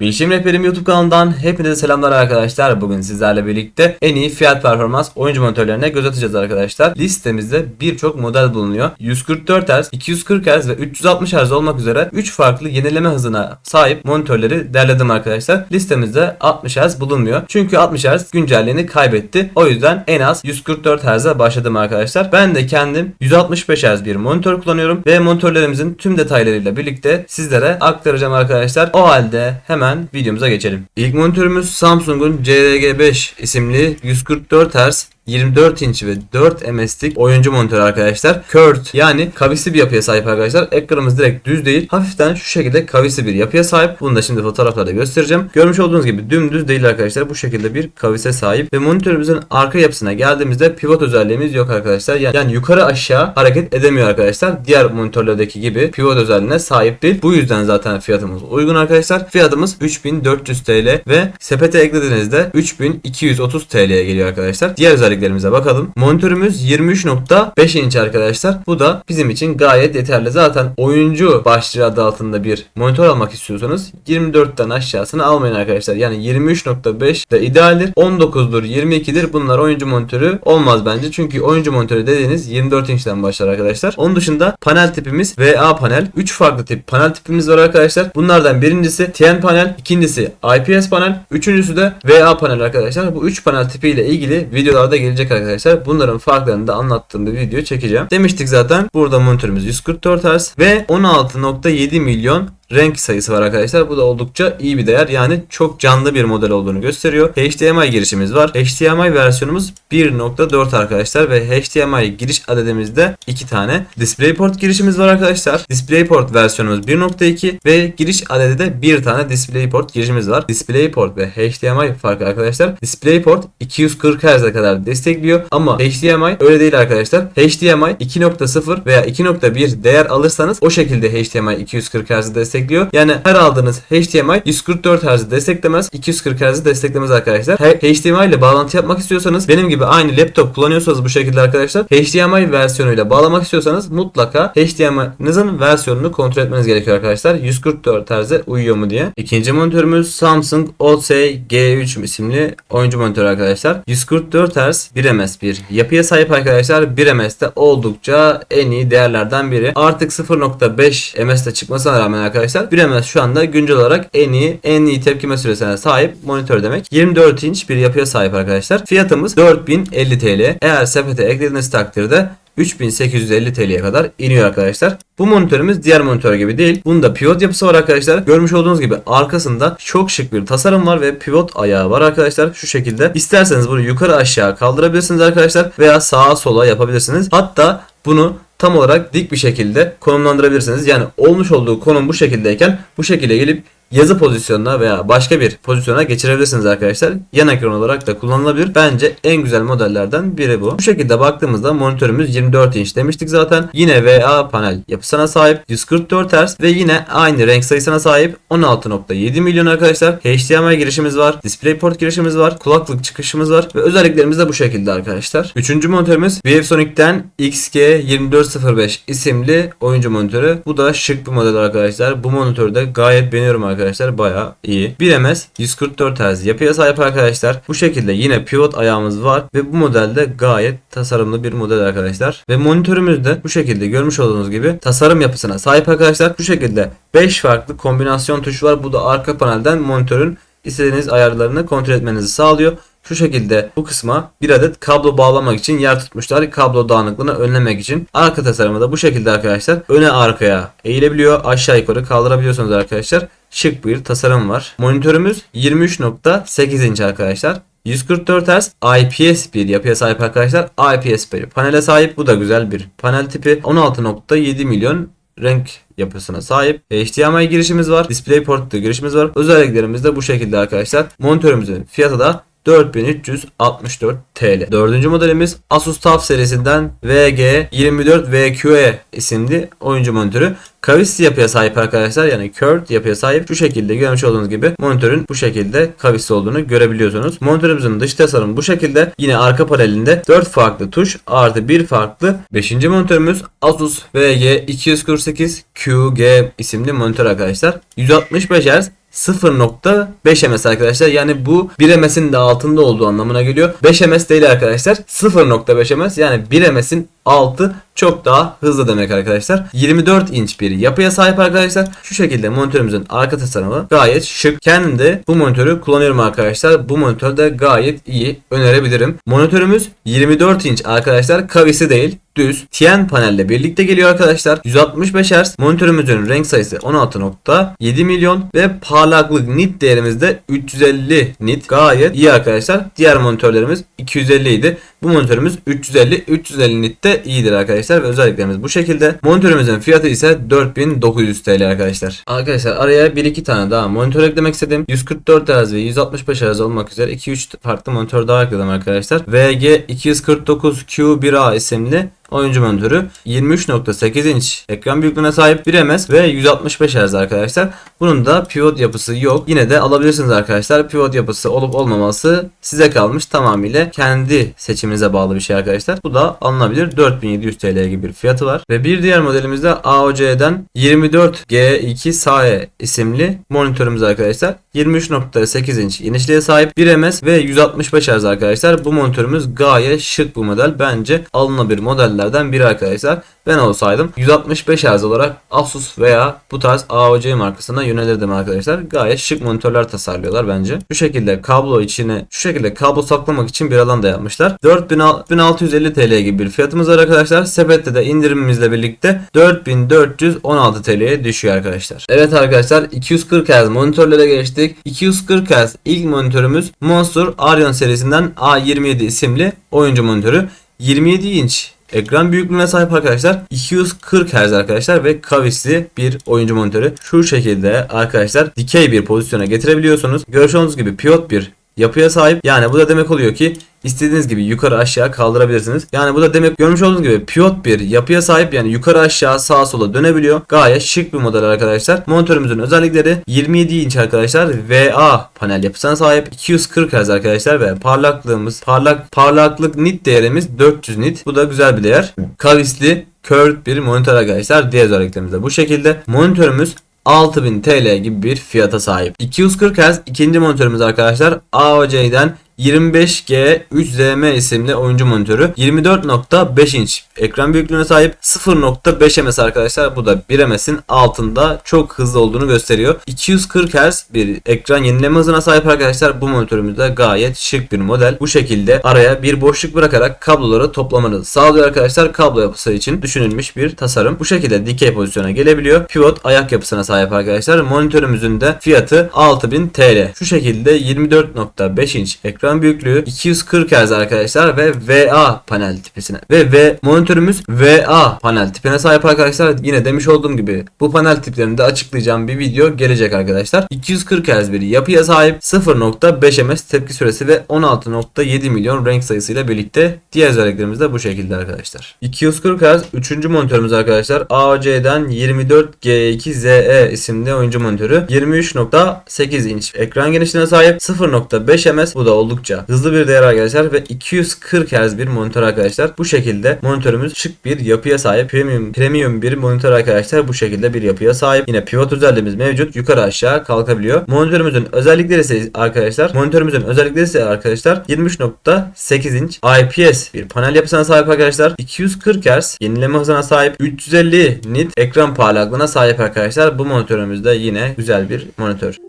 Bilişim Rehberim YouTube kanalından hepinize selamlar arkadaşlar. Bugün sizlerle birlikte en iyi fiyat performans oyuncu monitörlerine göz atacağız arkadaşlar. Listemizde birçok model bulunuyor. 144 Hz, 240 Hz ve 360 Hz olmak üzere 3 farklı yenileme hızına sahip monitörleri derledim arkadaşlar. Listemizde 60 Hz bulunmuyor. Çünkü 60 Hz güncelliğini kaybetti. O yüzden en az 144 Hz'e başladım arkadaşlar. Ben de kendim 165 Hz bir monitör kullanıyorum ve monitörlerimizin tüm detaylarıyla birlikte sizlere aktaracağım arkadaşlar. O halde hemen videomuza geçelim. İlk monitörümüz Samsung'un CRG5 isimli 144 Hz 24 inç ve 4 MS'lik oyuncu monitör arkadaşlar. Curved yani kavisli bir yapıya sahip arkadaşlar. Ekranımız direkt düz değil. Hafiften şu şekilde kavisli bir yapıya sahip. Bunu da şimdi fotoğraflarda göstereceğim. Görmüş olduğunuz gibi dümdüz değil arkadaşlar. Bu şekilde bir kavise sahip. Ve monitörümüzün arka yapısına geldiğimizde pivot özelliğimiz yok arkadaşlar. Yani, yani yukarı aşağı hareket edemiyor arkadaşlar. Diğer monitörlerdeki gibi pivot özelliğine sahip değil. Bu yüzden zaten fiyatımız uygun arkadaşlar. Fiyatımız 3400 TL ve sepete eklediğinizde 3230 TL'ye geliyor arkadaşlar. Diğer özelliklerimize bakalım. Monitörümüz 23.5 inç arkadaşlar. Bu da bizim için gayet yeterli. Zaten oyuncu başlığı adı altında bir monitör almak istiyorsanız 24'ten aşağısını almayın arkadaşlar. Yani 23.5 de idealdir. 19'dur, 22'dir. Bunlar oyuncu monitörü olmaz bence. Çünkü oyuncu monitörü dediğiniz 24 inçten başlar arkadaşlar. Onun dışında panel tipimiz VA panel. 3 farklı tip panel tipimiz var arkadaşlar. Bunlardan birincisi TN panel, ikincisi IPS panel, üçüncüsü de VA panel arkadaşlar. Bu 3 panel tipiyle ilgili videolarda gelecek arkadaşlar. Bunların farklarını da anlattığım bir video çekeceğim. Demiştik zaten burada monitörümüz 144 Hz ve 16.7 milyon renk sayısı var arkadaşlar. Bu da oldukça iyi bir değer. Yani çok canlı bir model olduğunu gösteriyor. HDMI girişimiz var. HDMI versiyonumuz 1.4 arkadaşlar ve HDMI giriş adedimizde 2 tane. DisplayPort girişimiz var arkadaşlar. DisplayPort versiyonumuz 1.2 ve giriş adedi de 1 tane DisplayPort girişimiz var. DisplayPort ve HDMI farkı arkadaşlar. DisplayPort 240 Hz'e kadar destekliyor ama HDMI öyle değil arkadaşlar. HDMI 2.0 veya 2.1 değer alırsanız o şekilde HDMI 240 Hz'e destekliyor destekliyor. Yani her aldığınız HDMI 144 Hz'i desteklemez. 240 Hz'i desteklemez arkadaşlar. HDMI ile bağlantı yapmak istiyorsanız benim gibi aynı laptop kullanıyorsanız bu şekilde arkadaşlar HDMI versiyonuyla bağlamak istiyorsanız mutlaka HDMI'nizin versiyonunu kontrol etmeniz gerekiyor arkadaşlar. 144 Hz'e uyuyor mu diye. İkinci monitörümüz Samsung Odyssey G3 isimli oyuncu monitör arkadaşlar. 144 Hz 1 ms bir yapıya sahip arkadaşlar. 1 ms'te oldukça en iyi değerlerden biri. Artık 0.5 ms'te çıkmasına rağmen arkadaşlar arkadaşlar. 1 şu anda güncel olarak en iyi en iyi tepkime süresine sahip monitör demek. 24 inç bir yapıya sahip arkadaşlar. Fiyatımız 4050 TL. Eğer sepete eklediğiniz takdirde 3850 TL'ye kadar iniyor arkadaşlar. Bu monitörümüz diğer monitör gibi değil. Bunda pivot yapısı var arkadaşlar. Görmüş olduğunuz gibi arkasında çok şık bir tasarım var ve pivot ayağı var arkadaşlar. Şu şekilde. İsterseniz bunu yukarı aşağı kaldırabilirsiniz arkadaşlar veya sağa sola yapabilirsiniz. Hatta bunu tam olarak dik bir şekilde konumlandırabilirsiniz. Yani olmuş olduğu konum bu şekildeyken bu şekilde gelip yazı pozisyonuna veya başka bir pozisyona geçirebilirsiniz arkadaşlar. Yan ekran olarak da kullanılabilir. Bence en güzel modellerden biri bu. Bu şekilde baktığımızda monitörümüz 24 inç demiştik zaten. Yine VA panel yapısına sahip 144 Hz ve yine aynı renk sayısına sahip 16.7 milyon arkadaşlar. HDMI girişimiz var. DisplayPort girişimiz var. Kulaklık çıkışımız var ve özelliklerimiz de bu şekilde arkadaşlar. Üçüncü monitörümüz ViewSonic'ten XG2405 isimli oyuncu monitörü. Bu da şık bir model arkadaşlar. Bu monitörü de gayet beğeniyorum arkadaşlar arkadaşlar baya iyi. 1 ms 144 Hz yapıya sahip arkadaşlar. Bu şekilde yine pivot ayağımız var ve bu modelde gayet tasarımlı bir model arkadaşlar. Ve monitörümüz de bu şekilde görmüş olduğunuz gibi tasarım yapısına sahip arkadaşlar. Bu şekilde 5 farklı kombinasyon tuşu var. Bu da arka panelden monitörün istediğiniz ayarlarını kontrol etmenizi sağlıyor. Şu şekilde bu kısma bir adet kablo bağlamak için yer tutmuşlar. Kablo dağınıklığını önlemek için. Arka tasarımı da bu şekilde arkadaşlar. Öne arkaya eğilebiliyor. Aşağı yukarı kaldırabiliyorsunuz arkadaşlar. Şık bir tasarım var. Monitörümüz 23.8 inç arkadaşlar. 144 Hz IPS bir yapıya sahip arkadaşlar. IPS bir panele sahip. Bu da güzel bir panel tipi. 16.7 milyon renk yapısına sahip. HDMI girişimiz var. DisplayPort girişimiz var. Özelliklerimiz de bu şekilde arkadaşlar. Monitörümüzün fiyatı da 4364 TL. Dördüncü modelimiz Asus TUF serisinden VG24VQE isimli oyuncu monitörü. Kavisli yapıya sahip arkadaşlar yani curved yapıya sahip. Şu şekilde görmüş olduğunuz gibi monitörün bu şekilde kavisli olduğunu görebiliyorsunuz. Monitörümüzün dış tasarımı bu şekilde. Yine arka panelinde 4 farklı tuş artı 1 farklı 5. monitörümüz Asus VG248QG isimli monitör arkadaşlar. 165 Hz 0.5 ms arkadaşlar. Yani bu 1 ms'in de altında olduğu anlamına geliyor. 5 ms değil arkadaşlar. 0.5 ms yani 1 ms'in altı çok daha hızlı demek arkadaşlar. 24 inç bir yapıya sahip arkadaşlar. Şu şekilde monitörümüzün arka tasarımı gayet şık. Kendim de bu monitörü kullanıyorum arkadaşlar. Bu monitör de gayet iyi. Önerebilirim. Monitörümüz 24 inç arkadaşlar. Kavisi değil düz TN panelle birlikte geliyor arkadaşlar. 165 Hz monitörümüzün renk sayısı 16.7 milyon ve parlaklık nit değerimiz de 350 nit. Gayet iyi arkadaşlar. Diğer monitörlerimiz 250 idi. Bu monitörümüz 350 350 nit iyidir arkadaşlar ve özelliklerimiz bu şekilde. Monitörümüzün fiyatı ise 4900 TL arkadaşlar. Arkadaşlar araya bir iki tane daha monitör eklemek istedim. 144 Hz ve 165 Hz olmak üzere 2-3 farklı monitör daha ekledim arkadaşlar. VG249Q1A isimli oyuncu monitörü 23.8 inç ekran büyüklüğüne sahip 1 ms ve 165 Hz arkadaşlar. Bunun da pivot yapısı yok. Yine de alabilirsiniz arkadaşlar. Pivot yapısı olup olmaması size kalmış. Tamamıyla kendi seçiminize bağlı bir şey arkadaşlar. Bu da alınabilir. 4700 TL gibi bir fiyatı var. Ve bir diğer modelimizde AOC'den 24G2 SAE isimli monitörümüz arkadaşlar. 23.8 inç genişliğe sahip 1 ms ve 165 Hz arkadaşlar. Bu monitörümüz gayet şık bu model. Bence alınabilir modellerden biri arkadaşlar. Ben olsaydım 165 Hz olarak Asus veya bu tarz AOC markasına yönelirdim arkadaşlar. Gayet şık monitörler tasarlıyorlar bence. Şu şekilde kablo içine şu şekilde kablo saklamak için bir alan da yapmışlar. 4650 TL gibi bir fiyatımız var arkadaşlar. Sepette de indirimimizle birlikte 4416 TL'ye düşüyor arkadaşlar. Evet arkadaşlar 240 Hz monitörlere geçtik. 240 Hz ilk monitörümüz Monster Arion serisinden A27 isimli oyuncu monitörü. 27 inç Ekran büyüklüğüne sahip arkadaşlar 240 Hz arkadaşlar ve kavisli bir oyuncu monitörü. Şu şekilde arkadaşlar dikey bir pozisyona getirebiliyorsunuz. Gördüğünüz gibi pivot bir yapıya sahip. Yani bu da demek oluyor ki istediğiniz gibi yukarı aşağı kaldırabilirsiniz. Yani bu da demek görmüş olduğunuz gibi pivot bir yapıya sahip yani yukarı aşağı sağa sola dönebiliyor. Gayet şık bir model arkadaşlar. Monitörümüzün özellikleri 27 inç arkadaşlar VA panel yapısına sahip 240 Hz arkadaşlar ve parlaklığımız parlak parlaklık nit değerimiz 400 nit. Bu da güzel bir değer. Kavisli curved bir monitör arkadaşlar. Diğer özelliklerimiz de bu şekilde. Monitörümüz 6000 TL gibi bir fiyata sahip. 240 Hz ikinci monitörümüz arkadaşlar AOC'den 25G 3ZM isimli oyuncu monitörü 24.5 inç ekran büyüklüğüne sahip 0.5 ms arkadaşlar. Bu da 1 ms'in altında çok hızlı olduğunu gösteriyor. 240 Hz bir ekran yenileme hızına sahip arkadaşlar. Bu monitörümüz de gayet şık bir model. Bu şekilde araya bir boşluk bırakarak kabloları toplamanızı sağlıyor arkadaşlar. Kablo yapısı için düşünülmüş bir tasarım. Bu şekilde dikey pozisyona gelebiliyor. Pivot ayak yapısına sahip arkadaşlar. Monitörümüzün de fiyatı 6000 TL şu şekilde 24.5 inç ekran ekran büyüklüğü 240 Hz arkadaşlar ve VA panel tipisine ve V monitörümüz VA panel tipine sahip arkadaşlar. Yine demiş olduğum gibi bu panel tiplerini de açıklayacağım bir video gelecek arkadaşlar. 240 Hz bir yapıya sahip 0.5 ms tepki süresi ve 16.7 milyon renk sayısıyla birlikte diğer özelliklerimiz de bu şekilde arkadaşlar. 240 Hz 3. monitörümüz arkadaşlar AOC'den 24G2ZE isimli oyuncu monitörü 23.8 inç ekran genişliğine sahip 0.5 ms bu da oldukça oldukça hızlı bir değer arkadaşlar ve 240 Hz bir monitör arkadaşlar. Bu şekilde monitörümüz şık bir yapıya sahip. Premium premium bir monitör arkadaşlar. Bu şekilde bir yapıya sahip. Yine pivot özelliğimiz mevcut. Yukarı aşağı kalkabiliyor. Monitörümüzün özellikleri ise arkadaşlar monitörümüzün özellikleri ise arkadaşlar 23.8 inç IPS bir panel yapısına sahip arkadaşlar. 240 Hz yenileme hızına sahip. 350 nit ekran parlaklığına sahip arkadaşlar. Bu monitörümüz de yine güzel bir monitör.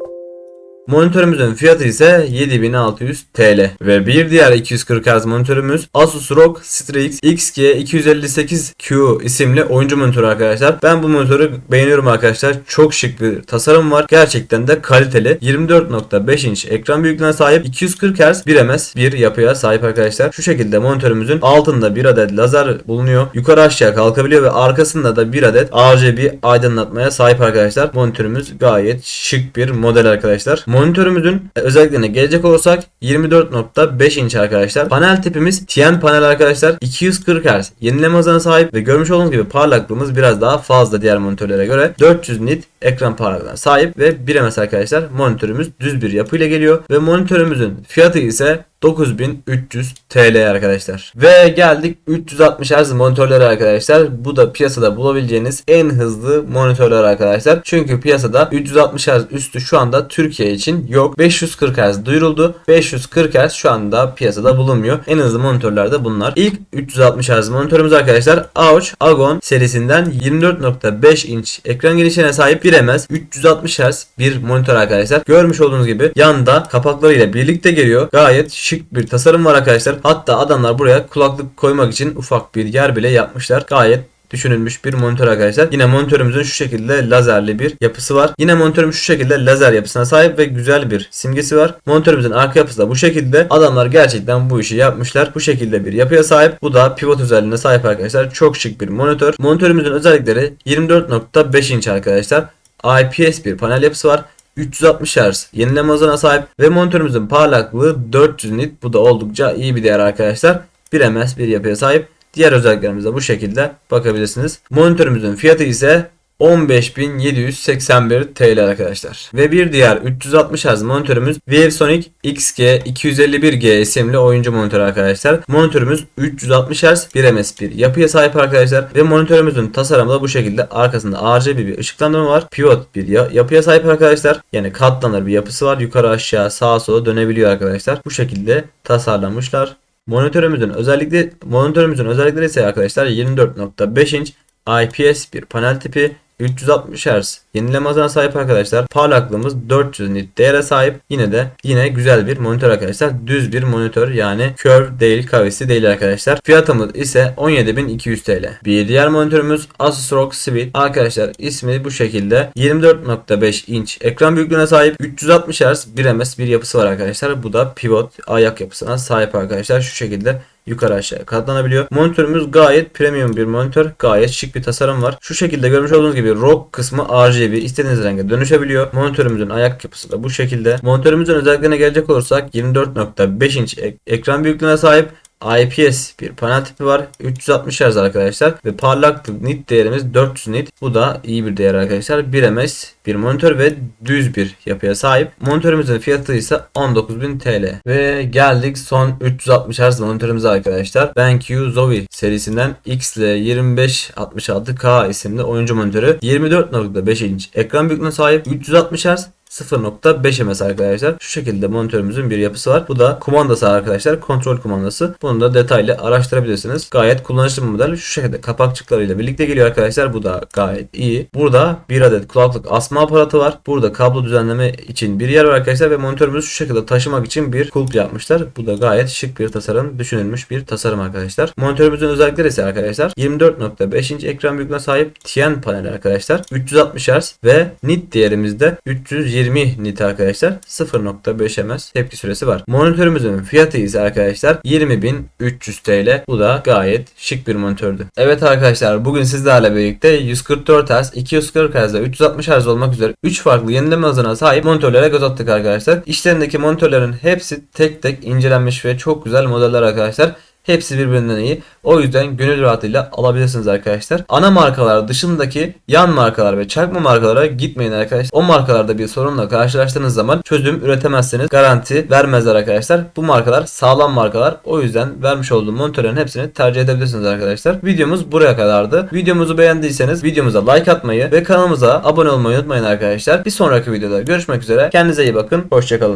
Monitörümüzün fiyatı ise 7600 TL. Ve bir diğer 240 Hz monitörümüz Asus ROG Strix XG258Q isimli oyuncu monitörü arkadaşlar. Ben bu monitörü beğeniyorum arkadaşlar. Çok şık bir tasarım var. Gerçekten de kaliteli. 24.5 inç ekran büyüklüğüne sahip 240 Hz 1 ms bir yapıya sahip arkadaşlar. Şu şekilde monitörümüzün altında bir adet lazer bulunuyor. Yukarı aşağı kalkabiliyor ve arkasında da bir adet RGB aydınlatmaya sahip arkadaşlar. Monitörümüz gayet şık bir model arkadaşlar. Monitörümüzün özelliklerine gelecek olursak 24.5 inç arkadaşlar. Panel tipimiz TN panel arkadaşlar. 240 Hz yenileme hızına sahip ve görmüş olduğunuz gibi parlaklığımız biraz daha fazla diğer monitörlere göre. 400 nit ekran parlaklığına sahip ve 1 ms arkadaşlar. Monitörümüz düz bir yapıyla geliyor ve monitörümüzün fiyatı ise 9300 TL arkadaşlar. Ve geldik 360 Hz monitörlere arkadaşlar. Bu da piyasada bulabileceğiniz en hızlı monitörler arkadaşlar. Çünkü piyasada 360 Hz üstü şu anda Türkiye için yok. 540 Hz duyuruldu. 540 Hz şu anda piyasada bulunmuyor. En hızlı monitörler de bunlar. İlk 360 Hz monitörümüz arkadaşlar Aoch Agon serisinden 24.5 inç ekran genişliğine sahip bir MS 360 Hz bir monitör arkadaşlar. Görmüş olduğunuz gibi yanda kapaklarıyla birlikte geliyor. Gayet şık bir tasarım var arkadaşlar. Hatta adamlar buraya kulaklık koymak için ufak bir yer bile yapmışlar. Gayet düşünülmüş bir monitör arkadaşlar. Yine monitörümüzün şu şekilde lazerli bir yapısı var. Yine monitörüm şu şekilde lazer yapısına sahip ve güzel bir simgesi var. Monitörümüzün arka yapısı da bu şekilde. Adamlar gerçekten bu işi yapmışlar. Bu şekilde bir yapıya sahip. Bu da pivot özelliğine sahip arkadaşlar. Çok şık bir monitör. Monitörümüzün özellikleri 24.5 inç arkadaşlar. IPS bir panel yapısı var. 360 Hz yenileme hızına sahip ve monitörümüzün parlaklığı 400 nit. Bu da oldukça iyi bir değer arkadaşlar. 1 ms bir yapıya sahip. Diğer özelliklerimize bu şekilde bakabilirsiniz. Monitörümüzün fiyatı ise 15.781 TL arkadaşlar. Ve bir diğer 360 Hz monitörümüz ViewSonic XG251G isimli oyuncu monitör arkadaşlar. Monitörümüz 360 Hz 1 ms bir yapıya sahip arkadaşlar. Ve monitörümüzün tasarımı da bu şekilde. Arkasında RGB bir ışıklandırma var. Pivot bir ya- yapıya sahip arkadaşlar. Yani katlanır bir yapısı var. Yukarı aşağı sağa sola dönebiliyor arkadaşlar. Bu şekilde tasarlanmışlar. Monitörümüzün özellikle monitörümüzün özellikleri ise arkadaşlar 24.5 inç IPS bir panel tipi 360 Hz yenileme hızına sahip arkadaşlar. Parlaklığımız 400 nit değere sahip. Yine de yine güzel bir monitör arkadaşlar. Düz bir monitör yani curve değil kavisi değil arkadaşlar. Fiyatımız ise 17.200 TL. Bir diğer monitörümüz Asus ROG Sweet. Arkadaşlar ismi bu şekilde 24.5 inç ekran büyüklüğüne sahip 360 Hz 1 ms bir yapısı var arkadaşlar. Bu da pivot ayak yapısına sahip arkadaşlar. Şu şekilde yukarı aşağı katlanabiliyor. Monitörümüz gayet premium bir monitör. Gayet şık bir tasarım var. Şu şekilde görmüş olduğunuz gibi ROG kısmı RGB istediğiniz renge dönüşebiliyor. Monitörümüzün ayak yapısı da bu şekilde. Monitörümüzün özelliklerine gelecek olursak 24.5 inç ek- ekran büyüklüğüne sahip IPS bir panel tipi var. 360 Hz arkadaşlar ve parlaklık nit değerimiz 400 nit. Bu da iyi bir değer arkadaşlar. 1 ms bir monitör ve düz bir yapıya sahip. Monitörümüzün fiyatı ise 19.000 TL. Ve geldik son 360 Hz monitörümüze arkadaşlar. BenQ Zowie serisinden XL2566K isimli oyuncu monitörü 24.5 inç ekran büyüklüğüne sahip 360 Hz 0.5 ms arkadaşlar. Şu şekilde monitörümüzün bir yapısı var. Bu da kumandası arkadaşlar. Kontrol kumandası. Bunu da detaylı araştırabilirsiniz. Gayet kullanışlı bir model. Şu şekilde kapakçıklarıyla birlikte geliyor arkadaşlar. Bu da gayet iyi. Burada bir adet kulaklık asma aparatı var. Burada kablo düzenleme için bir yer var arkadaşlar ve monitörümüzü şu şekilde taşımak için bir kulp yapmışlar. Bu da gayet şık bir tasarım. Düşünülmüş bir tasarım arkadaşlar. Monitörümüzün özellikleri ise arkadaşlar 24.5 inç ekran büyüklüğüne sahip TN panel arkadaşlar. 360 Hz ve nit değerimizde 320 nit arkadaşlar. 0.5 ms tepki süresi var. Monitörümüzün fiyatı ise arkadaşlar 20.300 TL. Bu da gayet şık bir monitördü. Evet arkadaşlar bugün sizlerle birlikte 144 Hz, 240 Hz ve 360 Hz olmak üzere 3 farklı yenileme hızına sahip monitörlere göz attık arkadaşlar. İşlerindeki monitörlerin hepsi tek tek incelenmiş ve çok güzel modeller arkadaşlar. Hepsi birbirinden iyi. O yüzden gönül rahatıyla alabilirsiniz arkadaşlar. Ana markalar dışındaki yan markalar ve çakma markalara gitmeyin arkadaşlar. O markalarda bir sorunla karşılaştığınız zaman çözüm üretemezseniz garanti vermezler arkadaşlar. Bu markalar sağlam markalar. O yüzden vermiş olduğum monitörlerin hepsini tercih edebilirsiniz arkadaşlar. Videomuz buraya kadardı. Videomuzu beğendiyseniz videomuza like atmayı ve kanalımıza abone olmayı unutmayın arkadaşlar. Bir sonraki videoda görüşmek üzere. Kendinize iyi bakın. Hoşçakalın.